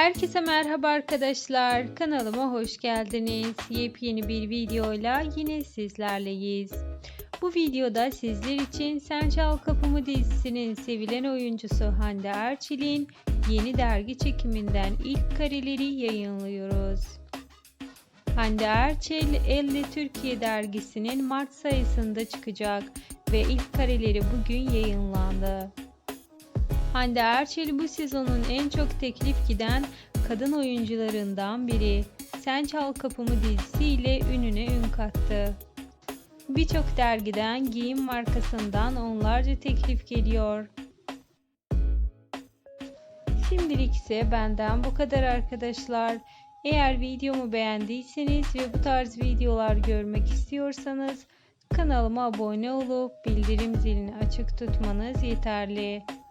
Herkese merhaba arkadaşlar. Kanalıma hoş geldiniz. Yepyeni bir videoyla yine sizlerleyiz. Bu videoda sizler için Sen Çal Kapımı dizisinin sevilen oyuncusu Hande Erçel'in yeni dergi çekiminden ilk kareleri yayınlıyoruz. Hande Erçel, Elle Türkiye dergisinin Mart sayısında çıkacak ve ilk kareleri bugün yayınlandı. Hande Erçel bu sezonun en çok teklif giden kadın oyuncularından biri. Sen Çal Kapımı dizisiyle ününe ün kattı. Birçok dergiden, giyim markasından onlarca teklif geliyor. Şimdilik ise benden bu kadar arkadaşlar. Eğer videomu beğendiyseniz ve bu tarz videolar görmek istiyorsanız kanalıma abone olup bildirim zilini açık tutmanız yeterli.